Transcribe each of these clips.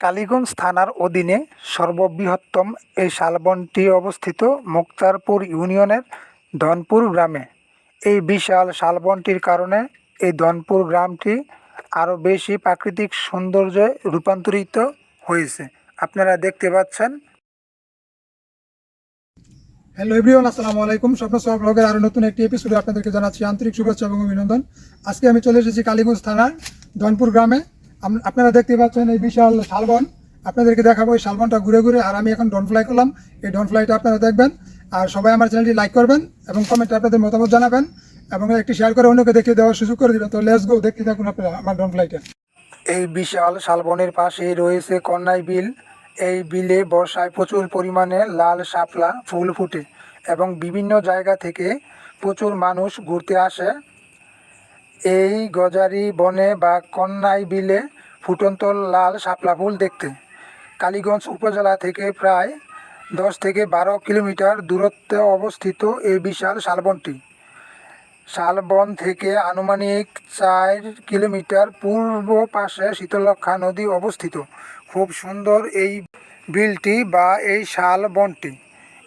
কালীগঞ্জ থানার অধীনে সর্ববৃহত্তম এই শালবনটি অবস্থিত মুক্তারপুর ইউনিয়নের ধনপুর গ্রামে। এই বিশাল শালবনটির কারণে এই ধনপুর গ্রামটি আরও বেশি প্রাকৃতিক সৌন্দর্যে রূপান্তরিত হয়েছে। আপনারা দেখতে পাচ্ছেন। হ্যালো এভরিওয়ান আসসালামু আলাইকুম। স্বপ্ন সব ব্লগের আরও নতুন একটি এপিসোডে আপনাদেরকে জানাচ্ছি আন্তরিক শুভেচ্ছা এবং অভিনন্দন। আজকে আমি চলে এসেছি কালীগঞ্জ থানার ধনপুর গ্রামে। আপনারা দেখতে পাচ্ছেন এই বিশাল শালবন। আপনাদেরকে দেখাবো এই শালবনটা ঘুরে ঘুরে, আর আমি এখন ডন ফ্লাই করলাম। এই ডন ফ্লাইটা আপনারা দেখবেন। আর সবাই আমার চ্যানেলটি লাইক করবেন এবং কমেন্টে আপনাদের মতামত জানাবেন এবং একটি শেয়ার করে অন্যকে দেখিয়ে দেওয়ার সুযোগ করে দেবেন। তো লেস গো দেখতে থাকুন আপনারা আমার ডন ফ্লাইটে। এই বিশাল শালবনের পাশেই রয়েছে কন্যাই বিল। এই বিলে বর্ষায় প্রচুর পরিমাণে লাল শাপলা ফুল ফুটে এবং বিভিন্ন জায়গা থেকে প্রচুর মানুষ ঘুরতে আসে। এই গজারি বনে বা কন্যাই বিলে ফুটন্ত লাল শাপলা ফুল দেখতে। কালীগঞ্জ উপজেলা থেকে প্রায় দশ থেকে বারো কিলোমিটার দূরত্বে অবস্থিত এই বিশাল শালবনটি। শালবন থেকে আনুমানিক চার কিলোমিটার পূর্ব পাশে শীতলক্ষা নদী অবস্থিত। খুব সুন্দর এই বিলটি বা এই শালবনটি।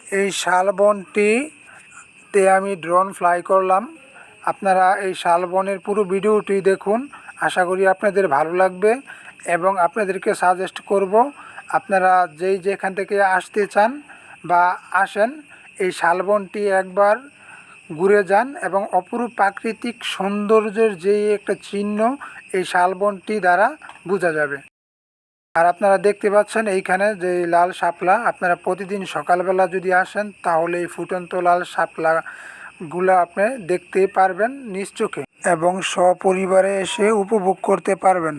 এই শালবনটিতে আমি ড্রোন ফ্লাই করলাম। আপনারা এই শালবনের পুরো ভিডিওটি দেখুন। আশা করি আপনাদের ভালো লাগবে এবং আপনাদেরকে সাজেস্ট করব, আপনারা যেই যেখান থেকে আসতে চান বা আসেন, এই শালবনটি একবার ঘুরে যান এবং অপরূপ প্রাকৃতিক সৌন্দর্যের যে একটা চিহ্ন, এই শালবনটি দ্বারা বোঝা যাবে। আর আপনারা দেখতে পাচ্ছেন এইখানে যে লাল শাপলা, আপনারা প্রতিদিন সকালবেলা যদি আসেন, তাহলে এই ফুটন্ত লাল শাপলাগুলো আপনি দেখতে পারবেন নিজ চোখে এবং সপরিবারে এসে উপভোগ করতে পারবেন।